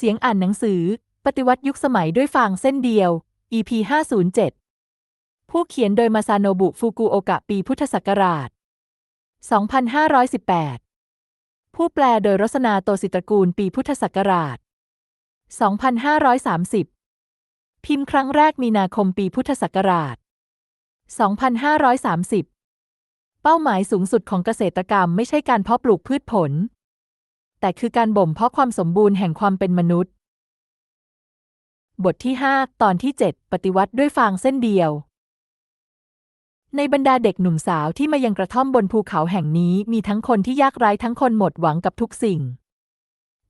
เสียงอ่านหนังสือ ปฏิวัติยุคสมัยด้วยฟางเส้นเดียว EP 507 ผู้เขียนโดยมาซาโนบุฟูกุโอกะปีพุทธศักราช 2518 ผู้แปลโดยรสนาโตสิตรกูลปีพุทธศักราช 2530 พิมพ์ครั้งแรกมีนาคมปีพุทธศักราช 2530 เป้าหมายสูงสุดของเกษตรกรรมไม่ใช่การเพาะปลูกพืชผล แต่คือการบ่มเพาะความสมบูรณ์แห่งความเป็นมนุษย์ บทที่ 5 ตอนที่ 7 ปฏิวัติด้วยฟางเส้นเดียว ในบรรดาเด็กหนุ่มสาวที่มายังกระท่อมบนภูเขาแห่งนี้มีทั้งคนที่ยากไร้ทั้งคนหมดหวังกับทุกสิ่ง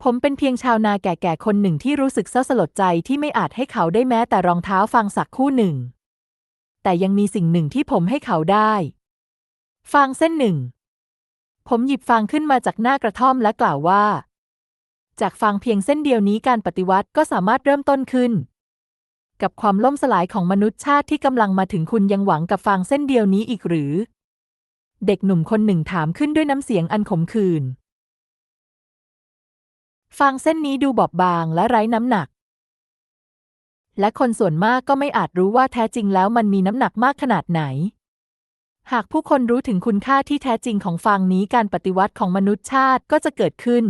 ผมเป็นเพียงชาวนาแก่ๆคนหนึ่งที่รู้สึกเศร้าสลดใจที่ไม่อาจให้เขาได้แม้แต่รองเท้าฟางสักคู่หนึ่ง แต่ยังมีสิ่งหนึ่งที่ผมให้เขาได้ ฟางเส้นหนึ่ง ผมหยิบฟางขึ้นมาจากหน้ากระท่อมและกล่าวว่า จากฟางเพียงเส้นเดียวนี้การปฏิวัติก็สามารถเริ่มต้นขึ้น กับความล่มสลายของมนุษยชาติที่กำลังมาถึงคุณยังหวังกับฟางเส้นเดียวนี้อีกหรือ เด็กหนุ่มคนหนึ่งถามขึ้นด้วยน้ำเสียงอันขมขื่นฟางเส้นนี้ดูบอบบางและไร้น้ำหนัก และคนส่วนมากก็ไม่อาจรู้ว่าแท้จริงแล้วมันมีน้ำหนักมากขนาดไหน หากผู้คนรู้ถึงคุณค่าที่แท้จริงของฟางนี้การปฏิวัติของมนุษยชาติก็จะเกิดขึ้น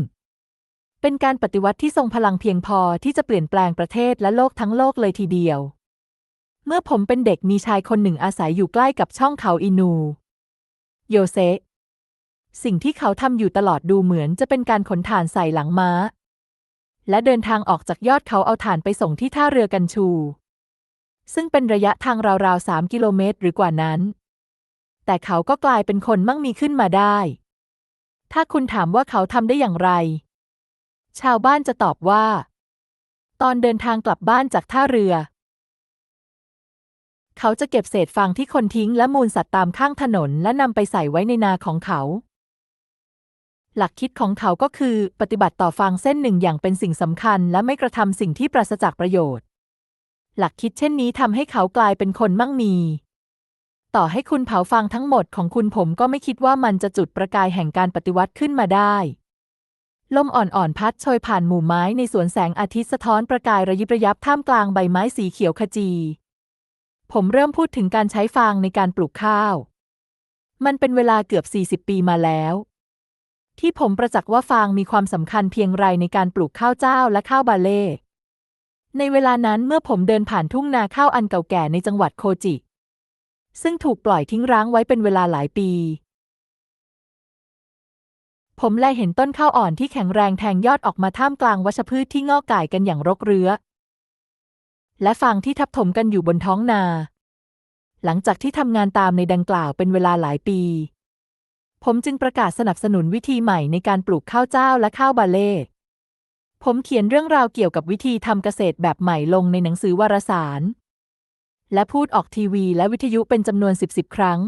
เป็นการปฏิวัติที่ทรงพลังเพียงพอที่จะเปลี่ยนแปลงประเทศและโลกทั้งโลกเลยทีเดียว เมื่อผมเป็นเด็กมีชายคนหนึ่งอาศัยอยู่ใกล้กับช่องเขาอินู โยเซสิ่งที่เขาทำอยู่ตลอดดูเหมือนจะเป็นการขนถ่านใส่หลังม้า และเดินทางออกจากยอดเขาเอาถ่านไปส่งที่ท่าเรือกันชู ซึ่งเป็นระยะทางราวๆสามกิโลเมตรหรือกว่านั้น แต่เขาก็กลายเป็นคนมั่งมีขึ้นมาได้ ถ้าคุณถามว่าเขาทำได้อย่างไร ชาวบ้านจะตอบว่า ตอนเดินทางกลับบ้านจากท่าเรือ เขาจะเก็บเศษฟางที่คนทิ้งและมูลสัตว์ตามข้างถนนและนำไปใส่ไว้ในนาของเขา หลักคิดของเขาก็คือปฏิบัติต่อฟางเส้นหนึ่งอย่างเป็นสิ่งสำคัญ และไม่กระทำสิ่งที่ปราศจากประโยชน์ หลักคิดเช่นนี้ทำให้เขากลายเป็นคนมั่งมี ต่อให้คุณเผาฟางทั้งหมดของคุณผมก็ไม่คิดว่ามันจะจุดประกายแห่งการปฏิวัติขึ้นมาได้ ลมอ่อนๆพัดโชยผ่านหมู่ไม้ในสวนแสงอาทิตย์สะท้อนประกายระยิบระยับท่ามกลางใบไม้สีเขียวขจี ผมเริ่มพูดถึงการใช้ฟางในการปลูกข้าว มันเป็นเวลาเกือบ 40 ปีมาแล้ว ที่ผมประจักษ์ว่าฟางมีความสำคัญเพียงไรในการปลูกข้าวเจ้าและข้าวบาเล่ในเวลานั้นเมื่อผมเดินผ่านทุ่งนาข้าวอันเก่าแก่ในจังหวัดโคจิ ซึ่งถูกปล่อยทิ้งร้างไว้เป็นเวลาหลายปี ผมแลเห็นต้นข้าวอ่อนที่แข็งแรงแทงยอดออกมาท่ามกลางวัชพืชที่งอกก่ายกันอย่างรกเรื้อ และฟางที่ทับถมกันอยู่บนท้องนา หลังจากที่ทำงานตามในดังกล่าวเป็นเวลาหลายปี ผมจึงประกาศสนับสนุนวิธีใหม่ในการปลูกข้าวเจ้าและข้าวบาเล่ผมเขียนเรื่องราวเกี่ยวกับวิธีทำเกษตรแบบใหม่ลงในหนังสือวารสาร และพูดออกทีวีและวิทยุเป็นจำนวนสิบสิบครั้ง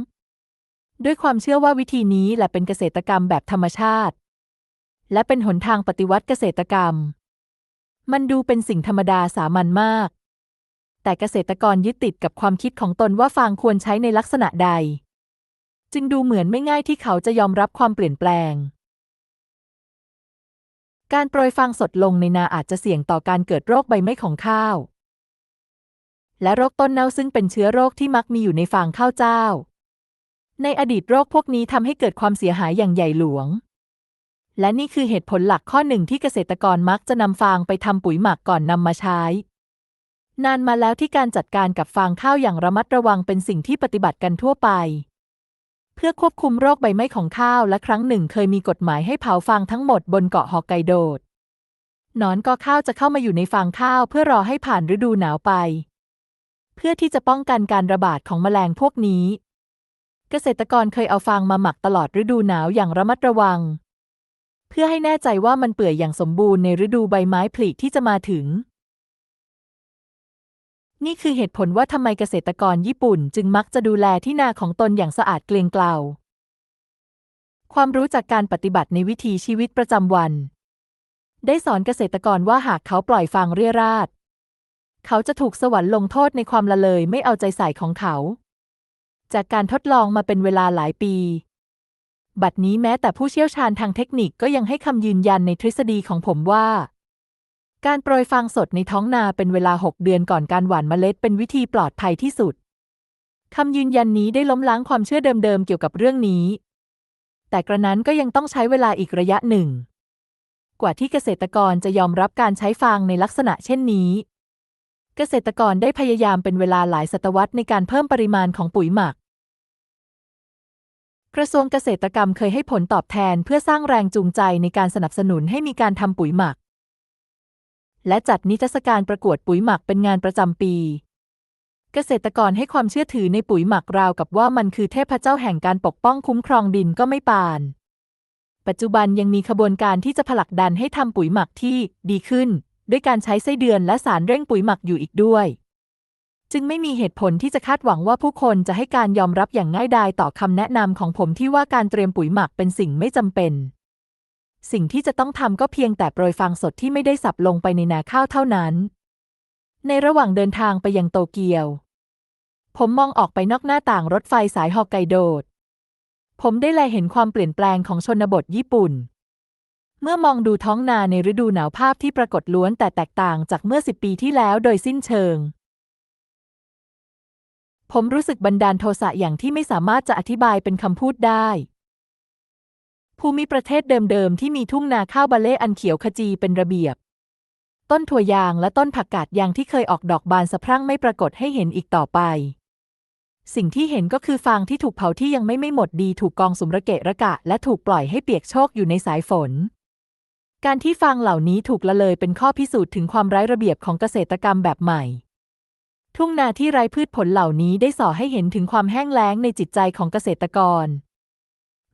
ด้วยความเชื่อว่าวิธีนี้แหละเป็นเกษตรกรรมแบบธรรมชาติ และเป็นหนทางปฏิวัติเกษตรกรรม มันดูเป็นสิ่งธรรมดาสามัญมาก แต่เกษตรกรยึดติดกับความคิดของตนว่าฟางควรใช้ในลักษณะใด จึงดูเหมือนไม่ง่ายที่เขาจะยอมรับความเปลี่ยนแปลงการโปรยฟางสดลงในนาอาจจะเสี่ยงต่อการเกิดโรคใบไม้ของข้าว และโรคต้นเน่าซึ่งเป็นเชื้อโรคที่มักมีอยู่ในฟางข้าวเจ้า ในอดีตโรคพวกนี้ทำให้เกิดความเสียหายอย่างใหญ่หลวง และนี่คือเหตุผลหลักข้อหนึ่งที่เกษตรกรมักจะนำฟางไปทำปุ๋ยหมักก่อนนำมาใช้ นานมาแล้วที่การจัดการกับฟางข้าวอย่างระมัดระวังเป็นสิ่งที่ปฏิบัติกันทั่วไป เพื่อควบคุมโรคใบไม้ของข้าวและครั้งหนึ่งเคยมีกฎหมายให้เผาฟางทั้งหมดบนเกาะฮอกไกโดหนอนกอข้าวจะเข้ามาอยู่ในฟางข้าวเพื่อรอให้ผ่านฤดูหนาวไป พื่อที่จะป้องกันการระบาดของแมลงพวกนี้ เกษตรกรเคยเอาฟางมาหมักตลอดฤดูหนาวอย่างระมัดระวัง เพื่อให้แน่ใจว่ามันเปื่อยอย่างสมบูรณ์ในฤดูใบไม้ผลิที่จะมาถึง นี่คือเหตุผลว่าทำไมเกษตรกรญี่ปุ่นจึงมักจะดูแลที่นาของตนอย่างสะอาดเกลียงเกลาความรู้จากการปฏิบัติในวิถีชีวิตประจำวัน ได้สอนเกษตรกรว่าหากเขาปล่อยฟางเรี่ยราด เขาจะถูกสวรรค์ลงโทษในความละเลยไม่เอาใจใส่ของเขา จากการทดลองมาเป็นเวลาหลายปี บัดนี้แม้แต่ผู้เชี่ยวชาญทางเทคนิคก็ยังให้คำยืนยันในทฤษฎีของผมว่า การโปรยฟางสดในท้องนาเป็นเวลา 6 เดือนก่อนการหว่านเมล็ดเป็นวิธีปลอดภัยที่สุดคำยืนยันนี้ได้ล้มล้างความเชื่อเดิมๆเกี่ยวกับเรื่องนี้ แต่กระนั้นก็ยังต้องใช้เวลาอีกระยะหนึ่ง กว่าที่เกษตรกรจะยอมรับการใช้ฟางในลักษณะเช่นนี้ เกษตรกรได้พยายามเป็นเวลาหลายศตวรรษในการเพิ่มปริมาณของปุ๋ยหมัก กระทรวงเกษตรกรรมเคยให้ผลตอบแทนเพื่อสร้างแรงจูงใจในการสนับสนุนให้มีการทำปุ๋ยหมัก และจัดนิทรรศการประกวดปุ๋ยหมักเป็นงานประจำปี เกษตรกรให้ความเชื่อถือในปุ๋ยหมักราวกับว่ามันคือเทพเจ้าแห่งการปกป้องคุ้มครองดินก็ไม่ปานปัจจุบันยังมีขบวนการที่จะผลักดันให้ทำปุ๋ยหมักที่ดีขึ้น ด้วยการใช้ไส้เดือนและสารเร่งปุ๋ยหมักอยู่อีกด้วย จึงไม่มีเหตุผลที่จะคาดหวังว่าผู้คนจะให้การยอมรับอย่างง่ายดายต่อคำแนะนำของผมที่ว่าการเตรียมปุ๋ยหมักเป็นสิ่งไม่จำเป็น สิ่งที่จะต้องทำก็เพียงแต่โปรยฟางสดที่ไม่ได้สับลงไปในนาข้าวเท่านั้น ในระหว่างเดินทางไปยังโตเกียว ผมมองออกไปนอกหน้าต่างรถไฟสายฮอกไกโดผมได้แลเห็นความเปลี่ยนแปลงของชนบทญี่ปุ่น เมื่อมองดูท้องนาในฤดูหนาวภาพที่ปรากฏล้วนแต่แตกต่างจากเมื่อสิบปีที่แล้วโดยสิ้นเชิง ผมรู้สึกบันดาลโทสะอย่างที่ไม่สามารถจะอธิบายเป็นคำพูดได้ ภูมิประเทศเดิมๆ ที่มีทุ่งนาข้าวบาเล่อันเขียวขจีเป็นระเบียบ ต้นถั่วยางและต้นผักกาดยางที่เคยออกดอกบานสะพรั่งไม่ปรากฏให้เห็นอีกต่อไป สิ่งที่เห็นก็คือฟางที่ถูกเผาที่ยังไม่ไม่หมดดีถูกกองสุมระเกะระกะ และถูกปล่อยให้เปียกโชกอยู่ในสายฝน การที่ฟางเหล่านี้ถูกละเลยเป็นข้อพิสูจน์ถึงความไร้ระเบียบของเกษตรกรรมแบบใหม่ ทุ่งนาที่ไร้พืชผลเหล่านี้ได้ส่อให้เห็นถึงความแห้งแล้งในจิตใจของเกษตรกร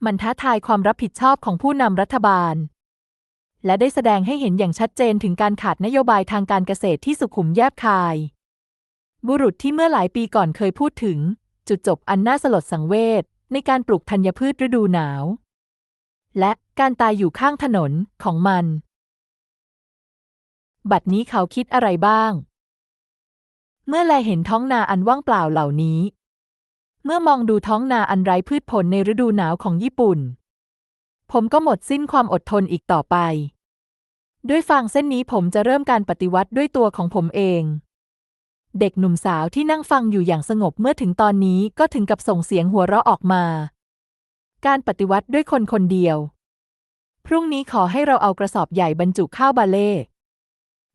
มันท้าทายความรับผิดชอบของผู้นำรัฐบาล และได้แสดงให้เห็นอย่างชัดเจนถึงการขาดนโยบายทางการเกษตรที่สุขุมแยบคาย บุรุษที่เมื่อหลายปีก่อนเคยพูดถึง จุดจบอันน่าสลดสังเวชในการปลูกธัญพืชฤดูหนาว และการตายอยู่ข้างถนนของมัน บัดนี้เขาคิดอะไรบ้าง เมื่อแลเห็นท้องนาอันว่างเปล่าเหล่านี้ เมื่อมองดูท้องนาอันไร้พืชผลในฤดูหนาวของญี่ปุ่น ผมก็หมดสิ้นความอดทนอีกต่อไป ด้วยฟางเส้นนี้ผมจะเริ่มการปฏิวัติด้วยตัวของผมเอง เด็กหนุ่มสาวที่นั่งฟังอยู่อย่างสงบเมื่อถึงตอนนี้ก็ถึงกับส่งเสียงหัวเราะออกมา การปฏิวัติด้วยคนคนเดียว พรุ่งนี้ขอให้เราเอากระสอบใหญ่บรรจุข้าวบาเล่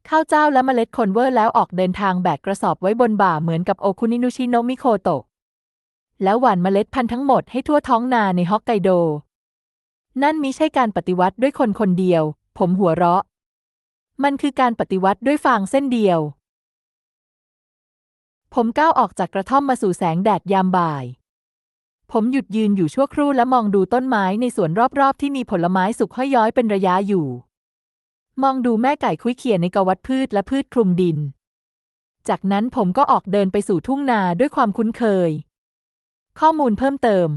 ข้าวเจ้าและเมล็ดคอนเวอร์แล้วออกเดินทางแบกกระสอบไว้บนบ่าเหมือนกับโอคุนินุชิโนมิโคโตะ แล้วหว่านเมล็ดพันธุ์ทั้งหมดให้ทั่วท้องนาในฮอกไกโด นั่นมิใช่การปฏิวัติด้วยคนคนเดียว ผมหัวเราะ มันคือการปฏิวัติด้วยฟางเส้นเดียว ผมก้าวออกจากกระท่อมมาสู่แสงแดดยามบ่าย ผมหยุดยืนอยู่ชั่วครู่และมองดูต้นไม้ในสวนรอบๆ ที่มีผลไม้สุกห้อยย้อยเป็นระยะอยู่ มองดูแม่ไก่คุยเขียในกวัดพืชและพืชคลุมดิน จากนั้นผมก็ออกเดินไปสู่ทุ่งนาด้วยความคุ้นเคย ข้อมูลเพิ่มเติม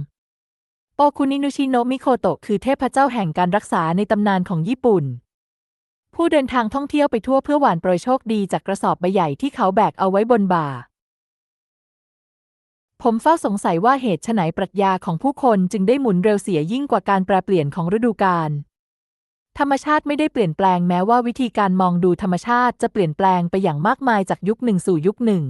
โอคุนินุชิโนมิโคโตะคือเทพเจ้าแห่งการรักษาในตำนานของญี่ปุ่น ผู้เดินทางท่องเที่ยวไปทั่วเพื่อหวานโปรยโชคดีจากกระสอบใบใหญ่ที่เขาแบกเอาไว้บนบ่า ผมเฝ้าสงสัยว่าเหตุไฉนปรัชญาของผู้คนจึงได้หมุนเร็วเสียยิ่งกว่าการแปรเปลี่ยนของฤดูกาลธรรมชาติไม่ได้เปลี่ยนแปลงแม้ว่าวิธีการมองดูธรรมชาติจะเปลี่ยนแปลงไปอย่างมากมายจากยุคหนึ่งสู่ยุคหนึ่ง